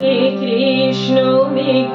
কৃষ্ণ মেঘ